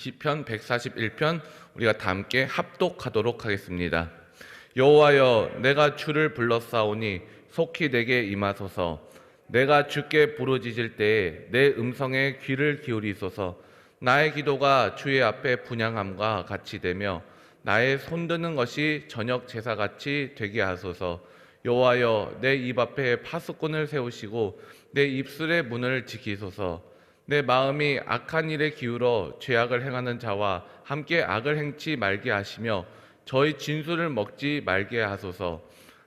시편 141편 우리가 다 함께 합독하도록 하겠습니다. 여호와여 내가 주를 불렀사오니 속히 내게 임하소서. 내가 주께 부르짖을 때에 내 음성에 귀를 기울이소서. 나의 기도가 주의 앞에 분양함과 같이 되며 나의 손드는 것이 저녁 제사같이 되게 하소서. 여호와여 내 입 앞에 파수꾼을 세우시고 내 입술의 문을 지키소서 내 마음이 악한 일에 기울어 죄악을 행하는 자와 함께 악을 행치 말게 하시며 저희 진술을 먹지 말게 하소서.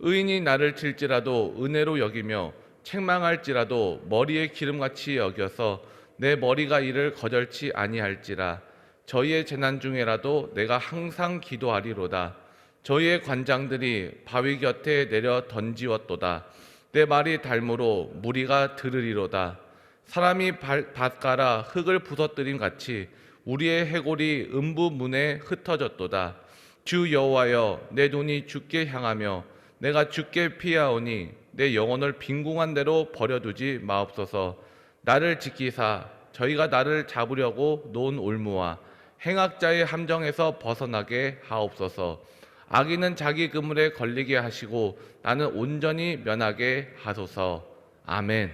의인이 나를 칠지라도 은혜로 여기며 책망할지라도 머리에 기름같이 여겨서 내 머리가 이를 거절치 아니할지라. 저희의 재난 중에라도 내가 항상 기도하리로다. 저희의 관장들이 바위 곁에 내려 던지웠도다. 내 말이 닮으로 무리가 들으리로다 사람이 발- 밭가라 흙을 부서뜨림 같이 우리의 해골이 음부 문에 흩어졌도다. 주 여호와여 내 눈이 주께 향하며 내가 주께 피하오니 내 영혼을 빈궁한 대로 버려두지 마옵소서. 나를 지키사 저희가 나를 잡으려고 놓은 올무와 행악자의 함정에서 벗어나게 하옵소서. 악인은 자기 그물에 걸리게 하시고 나는 온전히 면하게 하소서. 아멘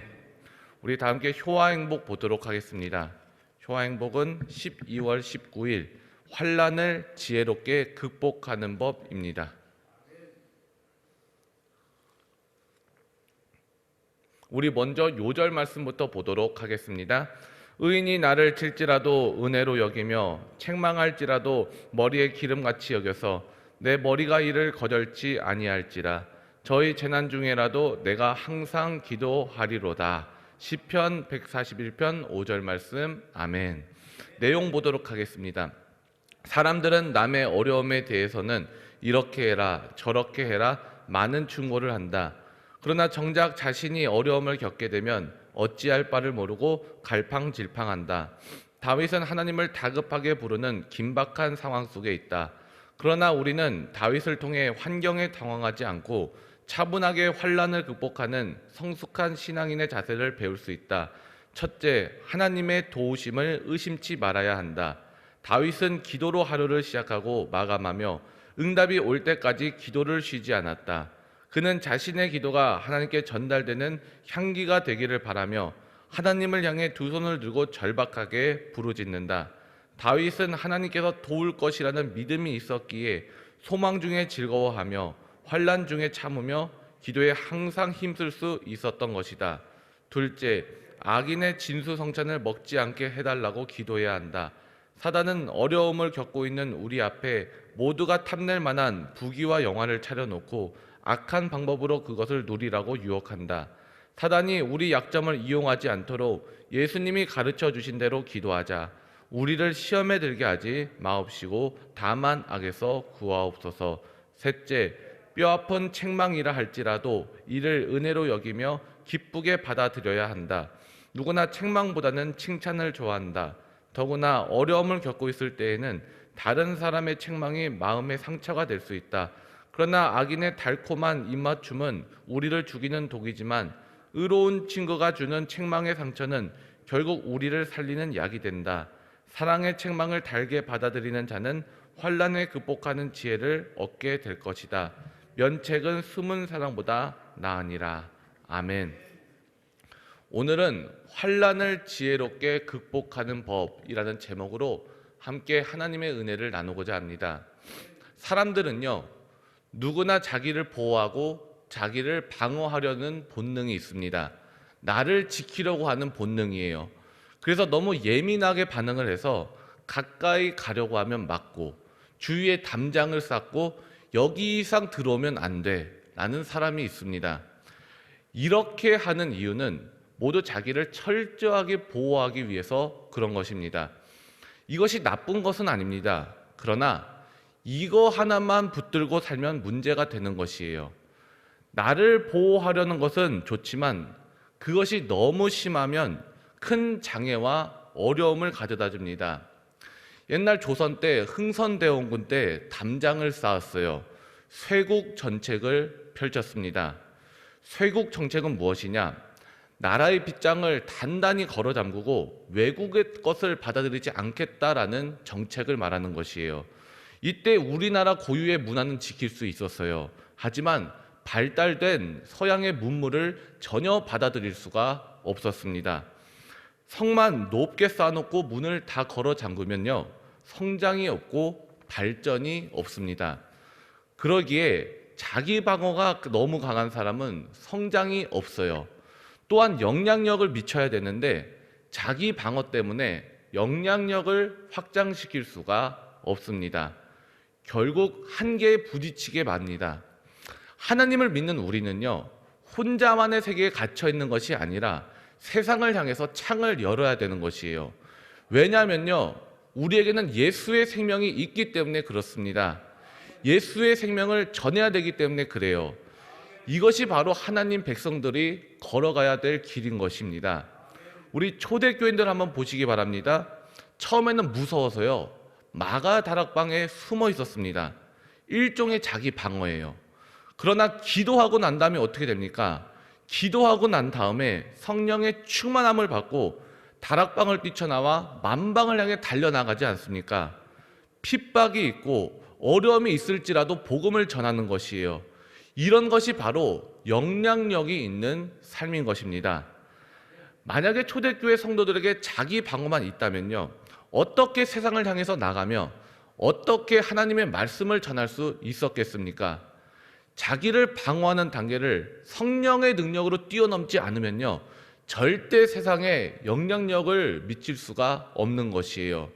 우리 다 함께 효와 행복 보도록 하겠습니다 효와 행복은 12월 19일 환란을 지혜롭게 극복하는 법입니다. 우리 먼저 요절 말씀부터 보도록 하겠습니다. 의인이 나를 칠지라도 은혜로 여기며 책망할지라도 머리에 기름같이 여겨서 내 머리가 이를 거절치 아니할지라 저희 재난 중에라도 내가 항상 기도하리로다. 시편 141편 5절 말씀 아멘. 내용 보도록 하겠습니다. 사람들은 남의 어려움에 대해서는 이렇게 해라 저렇게 해라 많은 충고를 한다. 그러나 정작 자신이 어려움을 겪게 되면 어찌할 바를 모르고 갈팡질팡한다. 다윗은 하나님을 다급하게 부르는 긴박한 상황 속에 있다. 그러나 우리는 다윗을 통해 환경에 당황하지 않고 차분하게 환란을 극복하는 성숙한 신앙인의 자세를 배울 수 있다. 첫째, 하나님의 도우심을 의심치 말아야 한다. 다윗은 기도로 하루를 시작하고 마감하며 응답이 올 때까지 기도를 쉬지 않았다. 그는 자신의 기도가 하나님께 전달되는 향기가 되기를 바라며 하나님을 향해 두 손을 들고 절박하게 부르짖는다. 다윗은 하나님께서 도울 것이라는 믿음이 있었기에 소망 중에 즐거워하며 환란 중에 참으며 기도에 항상 힘쓸 수 있었던 것이다. 둘째, 악인의 진수 성찬을 먹지 않게 해달라고 기도해야 한다. 사단은 어려움을 겪고 있는 우리 앞에 모두가 탐낼 만한 부귀와 영화를 차려놓고 악한 방법으로 그것을 누리라고 유혹한다. 사단이 우리 약점을 이용하지 않도록 예수님이 가르쳐 주신 대로 기도하자. 우리를 시험에 들게 하지 마옵시고 다만 악에서 구하옵소서. 셋째, 뼈아픈 책망이라 할지라도 이를 은혜로 여기며 기쁘게 받아들여야 한다. 누구나 책망보다는 칭찬을 좋아한다. 더구나 어려움을 겪고 있을 때에는 다른 사람의 책망이 마음의 상처가 될 수 있다. 그러나 악인의 달콤한 입맞춤은 우리를 죽이는 독이지만 의로운 친구가 주는 책망의 상처는 결국 우리를 살리는 약이 된다. 사랑의 책망을 달게 받아들이는 자는 환란을 극복하는 지혜를 얻게 될 것이다. 면책은 숨은 사랑보다 나으니라. 아멘. 오늘은 환란을 지혜롭게 극복하는 법이라는 제목으로 함께 하나님의 은혜를 나누고자 합니다. 사람들은요, 누구나 자기를 보호하고 자기를 방어하려는 본능이 있습니다. 나를 지키려고 하는 본능이에요. 그래서 너무 예민하게 반응을 해서 가까이 가려고 하면 맞고 주위에 담장을 쌓고 여기 이상 들어오면 안 돼. 라는 사람이 있습니다. 이렇게 하는 이유는 모두 자기를 철저하게 보호하기 위해서 그런 것입니다. 이것이 나쁜 것은 아닙니다. 그러나 이거 하나만 붙들고 살면 문제가 되는 것이에요. 나를 보호하려는 것은 좋지만 그것이 너무 심하면 큰 장애와 어려움을 가져다 줍니다. 옛날 조선 때 흥선대원군 때 담장을 쌓았어요. 쇄국 정책을 펼쳤습니다. 쇄국 정책은 무엇이냐? 나라의 빗장을 단단히 걸어 잠그고 외국의 것을 받아들이지 않겠다라는 정책을 말하는 것이에요. 이때 우리나라 고유의 문화는 지킬 수 있었어요. 하지만 발달된 서양의 문물을 전혀 받아들일 수가 없었습니다. 성만 높게 쌓아놓고 문을 다 걸어 잠그면요. 성장이 없고 발전이 없습니다. 그러기에 자기 방어가 너무 강한 사람은 성장이 없어요. 또한 영향력을 미쳐야 되는데 자기 방어 때문에 영향력을 확장시킬 수가 없습니다. 결국 한계에 부딪히게 맙니다. 하나님을 믿는 우리는요, 혼자만의 세계에 갇혀 있는 것이 아니라 세상을 향해서 창을 열어야 되는 것이에요. 왜냐하면요, 우리에게는 예수의 생명이 있기 때문에 그렇습니다. 예수의 생명을 전해야 되기 때문에 그래요. 이것이 바로 하나님 백성들이 걸어가야 될 길인 것입니다. 우리 초대교인들 한번 보시기 바랍니다. 처음에는 무서워서요. 마가 다락방에 숨어 있었습니다. 일종의 자기 방어예요. 그러나 기도하고 난 다음에 어떻게 됩니까? 기도하고 난 다음에 성령의 충만함을 받고 다락방을 뛰쳐나와 만방을 향해 달려나가지 않습니까? 핍박이 있고 어려움이 있을지라도 복음을 전하는 것이에요. 이런 것이 바로 영향력이 있는 삶인 것입니다. 만약에 초대교회 성도들에게 자기 방어만 있다면요. 어떻게 세상을 향해서 나가며 어떻게 하나님의 말씀을 전할 수 있었겠습니까? 자기를 방어하는 단계를 성령의 능력으로 뛰어넘지 않으면요. 절대 세상에 영향력을 미칠 수가 없는 것이에요.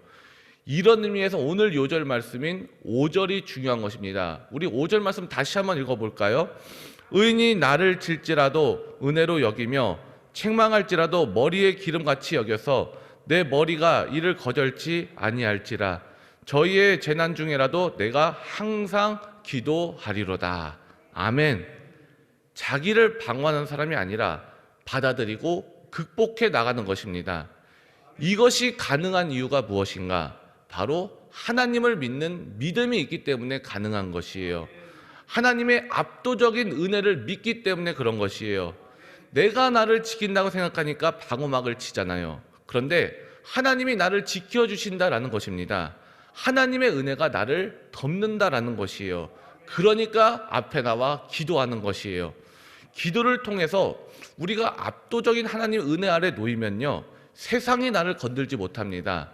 이런 의미에서 오늘 요절 말씀인 5절이 중요한 것입니다. 우리 5절 말씀 다시 한번 읽어볼까요? 의인이 나를 질지라도 은혜로 여기며 책망할지라도 머리에 기름같이 여겨서 내 머리가 이를 거절치 아니할지라 저희의 재난 중에라도 내가 항상 기도하리로다. 아멘. 자기를 방어하는 사람이 아니라 받아들이고 극복해 나가는 것입니다. 이것이 가능한 이유가 무엇인가? 바로 하나님을 믿는 믿음이 있기 때문에 가능한 것이에요. 하나님의 압도적인 은혜를 믿기 때문에 그런 것이에요. 내가 나를 지킨다고 생각하니까 방어막을 치잖아요. 그런데 하나님이 나를 지켜주신다라는 것입니다. 하나님의 은혜가 나를 덮는다라는 것이에요. 그러니까 앞에 나와 기도하는 것이에요. 기도를 통해서 우리가 압도적인 하나님 은혜 아래 놓이면요. 세상이 나를 건들지 못합니다.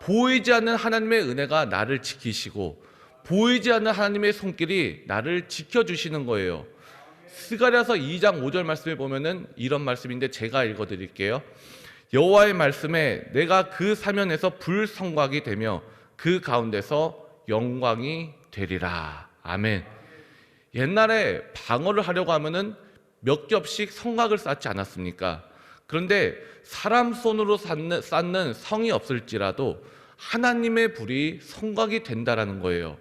보이지 않는 하나님의 은혜가 나를 지키시고 보이지 않는 하나님의 손길이 나를 지켜주시는 거예요. 스가랴서 2장 5절 말씀에 보면은 이런 말씀인데 제가 읽어 드릴게요. 여호와의 말씀에 내가 그 사면에서 불성곽이 되며 그 가운데서 영광이 되리라. 아멘. 옛날에 방어를 하려고 하면은 몇 겹씩 성곽을 쌓지 않았습니까? 그런데 사람 손으로 쌓는, 쌓는 성이 없을지라도 하나님의 불이 성곽이 된다라는 거예요.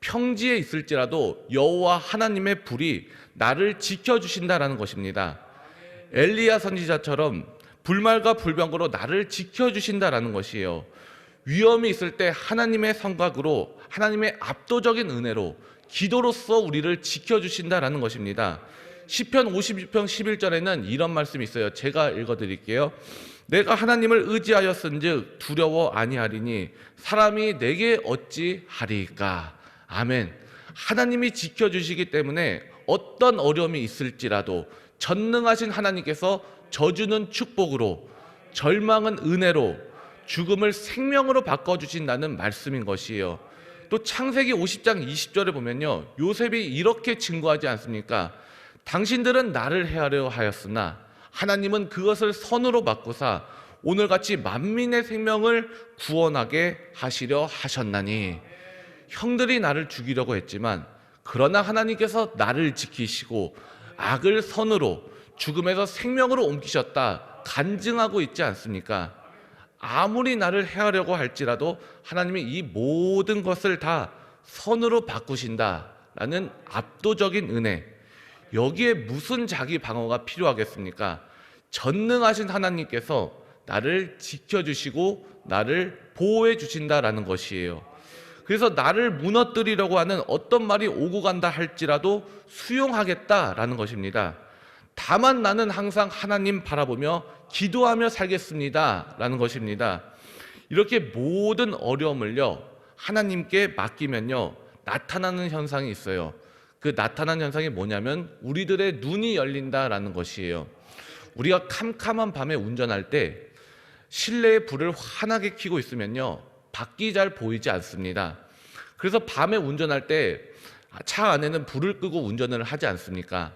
평지에 있을지라도 여호와 하나님의 불이 나를 지켜 주신다라는 것입니다. 엘리야 선지자처럼 불말과 불병거로 나를 지켜 주신다라는 것이에요. 위험이 있을 때 하나님의 성곽으로 하나님의 압도적인 은혜로 기도로서 우리를 지켜 주신다라는 것입니다. 시편 56편 11절에는 이런 말씀이 있어요. 제가 읽어 드릴게요. 내가 하나님을 의지하였은즉 두려워 아니하리니 사람이 내게 어찌 하리까. 아멘. 하나님이 지켜 주시기 때문에 어떤 어려움이 있을지라도 전능하신 하나님께서 저주는 축복으로 절망은 은혜로 죽음을 생명으로 바꿔 주신다는 말씀인 것이에요. 또 창세기 50장 20절에 보면요. 요셉이 이렇게 증거하지 않습니까? 당신들은 나를 해하려 하였으나 하나님은 그것을 선으로 바꾸사 오늘같이 만민의 생명을 구원하게 하시려 하셨나니 형들이 나를 죽이려고 했지만 그러나 하나님께서 나를 지키시고 악을 선으로 죽음에서 생명으로 옮기셨다 간증하고 있지 않습니까? 아무리 나를 해하려고 할지라도 하나님이 이 모든 것을 다 선으로 바꾸신다라는 압도적인 은혜. 여기에 무슨 자기 방어가 필요하겠습니까? 전능하신 하나님께서 나를 지켜주시고 나를 보호해 주신다라는 것이에요. 그래서 나를 무너뜨리려고 하는 어떤 말이 오고 간다 할지라도 수용하겠다라는 것입니다. 다만 나는 항상 하나님 바라보며 기도하며 살겠습니다. 라는 것입니다. 이렇게 모든 어려움을요, 하나님께 맡기면요, 나타나는 현상이 있어요. 그 나타난 현상이 뭐냐면 우리들의 눈이 열린다라는 것이에요. 우리가 캄캄한 밤에 운전할 때 실내의 불을 환하게 켜고 있으면요, 밖이 잘 보이지 않습니다. 그래서 밤에 운전할 때 차 안에는 불을 끄고 운전을 하지 않습니까?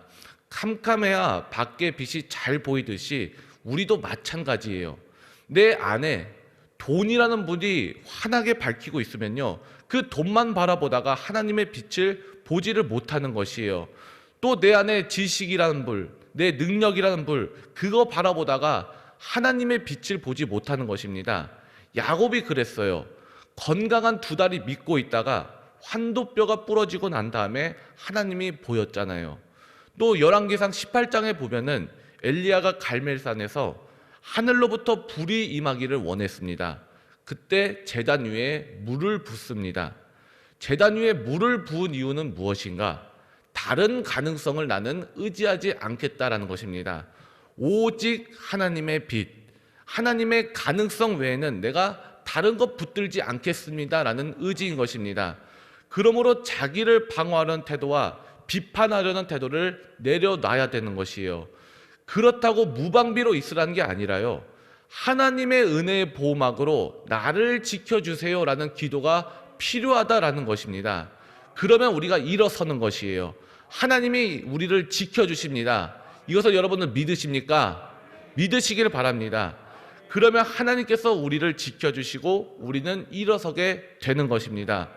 캄캄해야 밖에 빛이 잘 보이듯이 우리도 마찬가지예요. 내 안에 돈이라는 분이 환하게 밝히고 있으면요. 그 돈만 바라보다가 하나님의 빛을 보지를 못하는 것이에요. 또 내 안에 지식이라는 불, 내 능력이라는 불, 그거 바라보다가 하나님의 빛을 보지 못하는 것입니다. 야곱이 그랬어요. 건강한 두 다리 믿고 있다가 환도뼈가 부러지고 난 다음에 하나님이 보였잖아요. 또 열왕기상 18장에 보면은 엘리야가 갈멜산에서 하늘로부터 불이 임하기를 원했습니다. 그때 제단 위에 물을 붓습니다. 제단 위에 물을 부은 이유는 무엇인가? 다른 가능성을 나는 의지하지 않겠다라는 것입니다. 오직 하나님의 빛, 하나님의 가능성 외에는 내가 다른 것 붙들지 않겠습니다라는 의지인 것입니다. 그러므로 자기를 방어하는 태도와 비판하려는 태도를 내려놔야 되는 것이에요. 그렇다고 무방비로 있으라는 게 아니라요. 하나님의 은혜의 보호막으로 나를 지켜주세요라는 기도가 필요하다라는 것입니다. 그러면 우리가 일어서는 것이에요. 하나님이 우리를 지켜주십니다. 이것을 여러분은 믿으십니까? 믿으시기를 바랍니다. 그러면 하나님께서 우리를 지켜주시고 우리는 일어서게 되는 것입니다.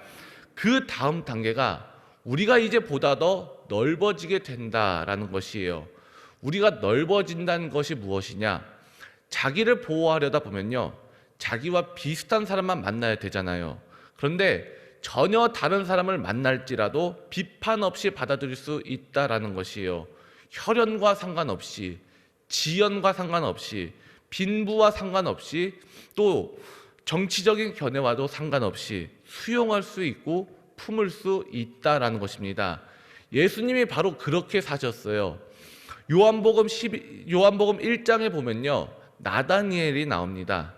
그 다음 단계가 우리가 이제 보다 더 넓어지게 된다라는 것이에요. 우리가 넓어진다는 것이 무엇이냐? 자기를 보호하려다 보면요. 자기와 비슷한 사람만 만나야 되잖아요. 그런데 전혀 다른 사람을 만날지라도 비판 없이 받아들일 수 있다라는 것이에요. 혈연과 상관없이, 지연과 상관없이, 빈부와 상관없이, 또 정치적인 견해와도 상관없이 수용할 수 있고 품을 수 있다라는 것입니다. 예수님이 바로 그렇게 사셨어요. 요한복음 12, 요한복음 1장에 보면요. 나다니엘이 나옵니다.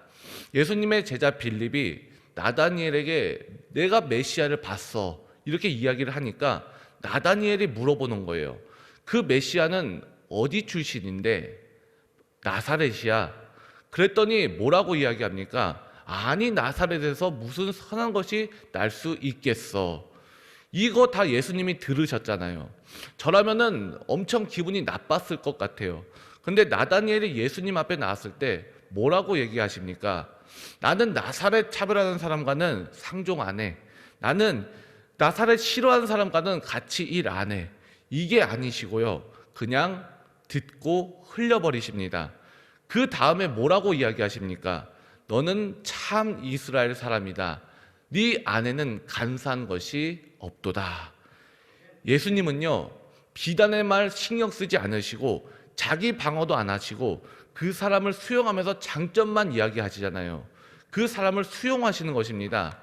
예수님의 제자 빌립이 나다니엘에게 내가 메시아를 봤어. 이렇게 이야기를 하니까 나다니엘이 물어보는 거예요. 그 메시아는 어디 출신인데 나사렛이야. 그랬더니 뭐라고 이야기합니까? 아니 나사렛에서 무슨 선한 것이 날 수 있겠어. 이거 다 예수님이 들으셨잖아요. 저라면은 엄청 기분이 나빴을 것 같아요. 근데 나다니엘이 예수님 앞에 나왔을 때 뭐라고 얘기하십니까? 나는 나사렛 차별하는 사람과는 상종 안 해. 나는 나사렛 싫어하는 사람과는 같이 일 안 해. 이게 아니시고요. 그냥 듣고 흘려버리십니다. 그 다음에 뭐라고 이야기하십니까? 너는 참 이스라엘 사람이다. 네 안에는 간사한 것이 없도다. 예수님은요, 비단의 말 신경 쓰지 않으시고 자기 방어도 안 하시고 그 사람을 수용하면서 장점만 이야기하시잖아요. 그 사람을 수용하시는 것입니다.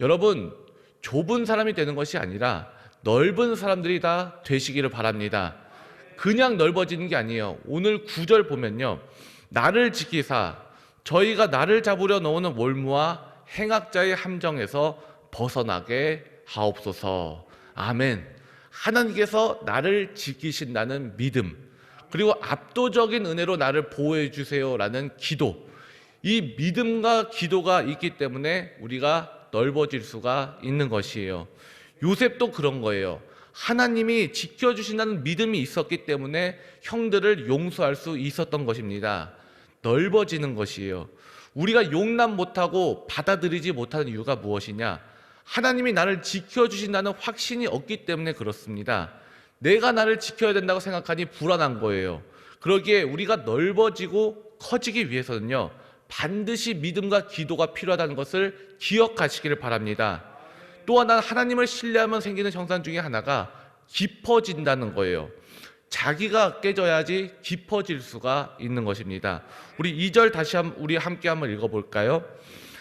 여러분, 좁은 사람이 되는 것이 아니라 넓은 사람들이 다 되시기를 바랍니다. 그냥 넓어지는 게 아니에요. 오늘 구절 보면요. 나를 지키사 저희가 나를 잡으려 놓는 월무와 행악자의 함정에서 벗어나게 하옵소서. 아멘. 하나님께서 나를 지키신다는 믿음, 그리고 압도적인 은혜로 나를 보호해 주세요라는 기도. 이 믿음과 기도가 있기 때문에 우리가 넓어질 수가 있는 것이에요. 요셉도 그런 거예요. 하나님이 지켜주신다는 믿음이 있었기 때문에 형들을 용서할 수 있었던 것입니다. 넓어지는 것이에요. 우리가 용납 못하고 받아들이지 못하는 이유가 무엇이냐? 하나님이 나를 지켜주신다는 확신이 없기 때문에 그렇습니다. 내가 나를 지켜야 된다고 생각하니 불안한 거예요. 그러기에 우리가 넓어지고 커지기 위해서는요, 반드시 믿음과 기도가 필요하다는 것을 기억하시기를 바랍니다. 또 하나 하나님을 신뢰하면 생기는 현상 중에 하나가 깊어진다는 거예요. 자기가 깨져야지 깊어질 수가 있는 것입니다. 우리 2절 다시 한 우리 함께 한번 읽어 볼까요?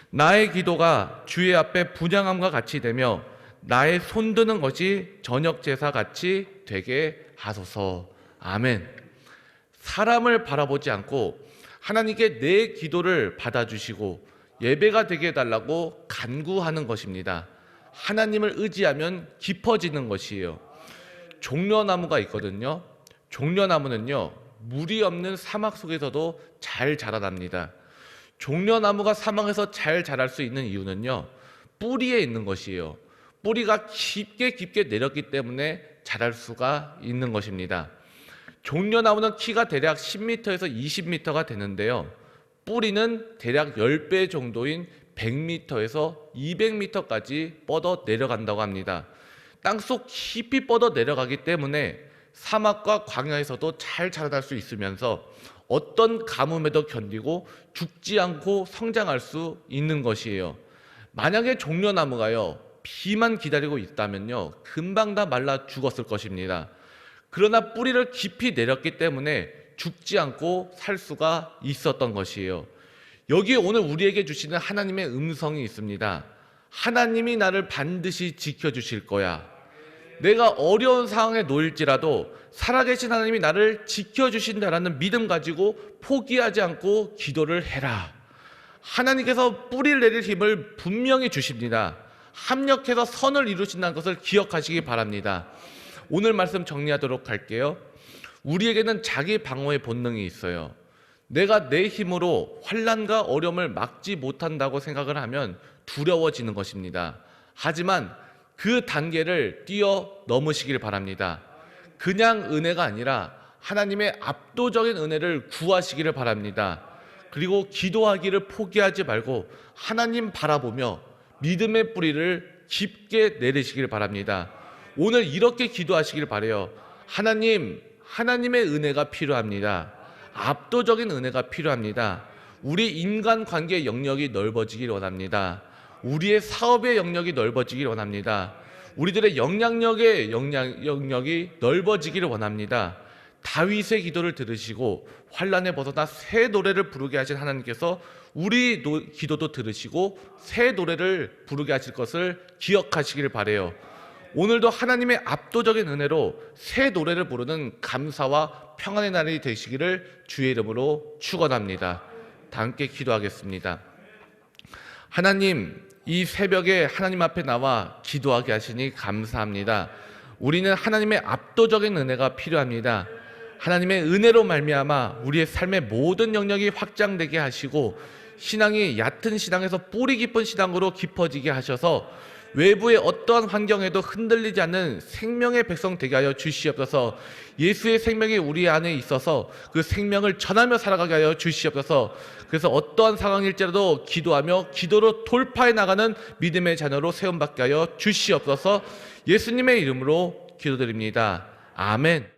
나의 기도가 주의 앞에 분양함과 같이 되며 나의 손드는 것이 저녁 제사 같이 되게 하소서. 아멘. 사람을 바라보지 않고 하나님께 내 기도를 받아주시고 예배가 되게 해달라고 간구하는 것입니다. 하나님을 의지하면 깊어지는 것이에요. 종려나무가 있거든요. 종려나무는요, 물이 없는 사막 속에서도 잘 자라납니다. 종려나무가 사막에서 잘 자랄 수 있는 이유는요, 뿌리에 있는 것이에요. 뿌리가 깊게 깊게 내렸기 때문에 자랄 수가 있는 것입니다. 종려나무는 키가 대략 10m에서 20m가 되는데요. 뿌리는 대략 10배 정도인 100m에서 200m까지 뻗어 내려간다고 합니다. 땅속 깊이 뻗어 내려가기 때문에 사막과 광야에서도 잘 자라날 수 있으면서 어떤 가뭄에도 견디고 죽지 않고 성장할 수 있는 것이에요. 만약에 종려나무가요, 비만 기다리고 있다면요, 금방 다 말라 죽었을 것입니다. 그러나 뿌리를 깊이 내렸기 때문에 죽지 않고 살 수가 있었던 것이에요. 여기에 오늘 우리에게 주시는 하나님의 음성이 있습니다. 하나님이 나를 반드시 지켜주실 거야. 내가 어려운 상황에 놓일지라도 살아계신 하나님이 나를 지켜주신다라는 믿음 가지고 포기하지 않고 기도를 해라. 하나님께서 뿌리를 내릴 힘을 분명히 주십니다. 합력해서 선을 이루신다는 것을 기억하시기 바랍니다. 오늘 말씀 정리하도록 할게요. 우리에게는 자기 방어의 본능이 있어요. 내가 내 힘으로 환란과 어려움을 막지 못한다고 생각을 하면 두려워지는 것입니다. 하지만 그 단계를 뛰어 넘으시길 바랍니다. 그냥 은혜가 아니라 하나님의 압도적인 은혜를 구하시기를 바랍니다. 그리고 기도하기를 포기하지 말고 하나님 바라보며 믿음의 뿌리를 깊게 내리시길 바랍니다. 오늘 이렇게 기도하시길 바래요. 하나님, 하나님의 은혜가 필요합니다. 압도적인 은혜가 필요합니다. 우리 인간 관계 영역이 넓어지길 원합니다. 우리의 사업의 영역이 넓어지길 원합니다. 우리들의 영향력의 영향, 영역이 넓어지기를 원합니다. 다윗의 기도를 들으시고 환란에 벗어나 새 노래를 부르게 하신 하나님께서 우리 노- 기도도 들으시고 새 노래를 부르게 하실 것을 기억하시기를 바래요. 오늘도 하나님의 압도적인 은혜로 새 노래를 부르는 감사와 평안의 날이 되시기를 주의 이름으로 축원합니다. 다 함께 기도하겠습니다. 하나님, 이 새벽에 하나님 앞에 나와 기도하게 하시니 감사합니다. 우리는 하나님의 압도적인 은혜가 필요합니다. 하나님의 은혜로 말미암아 우리의 삶의 모든 영역이 확장되게 하시고 신앙이 얕은 신앙에서 뿌리 깊은 신앙으로 깊어지게 하셔서 외부의 어떠한 환경에도 흔들리지 않는 생명의 백성 되게 하여 주시옵소서. 예수의 생명이 우리 안에 있어서 그 생명을 전하며 살아가게 하여 주시옵소서. 그래서 어떠한 상황일지라도 기도하며 기도로 돌파해 나가는 믿음의 자녀로 세움받게 하여 주시옵소서. 예수님의 이름으로 기도드립니다. 아멘.